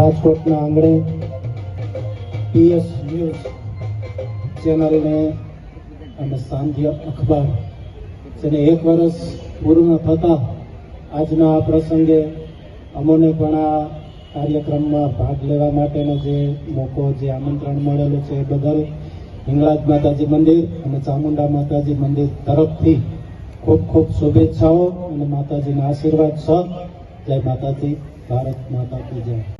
રાજકોટના આંગણે PS news ચેનલને અને સાંધ્ય અખબાર, જેને એક વર્ષ પૂર્ણ થતાં આજના આ પ્રસંગે અમોને પણ આ કાર્યક્રમમાં ભાગ લેવા માટેનો જે મોકો, જે આમંત્રણ મળેલું છે એ બદલ હિંગળાજ માતાજી મંદિર અને ચામુંડા માતાજી મંદિર તરફથી ખૂબ ખૂબ શુભેચ્છાઓ અને માતાજીના આશીર્વાદ છે જય માતાજી, ભારત માતા કી જય.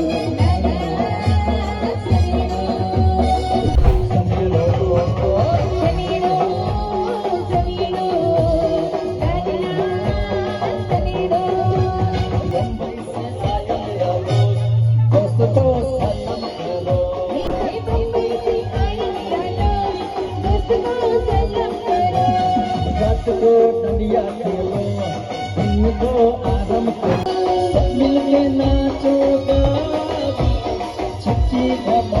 લટકો ડંડિયા ખેલો ધીમો મિલકે નાચો ગાવી છકી ગમા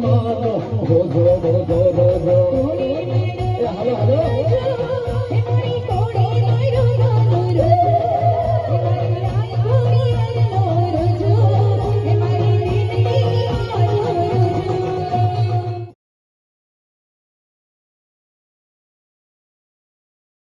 の保存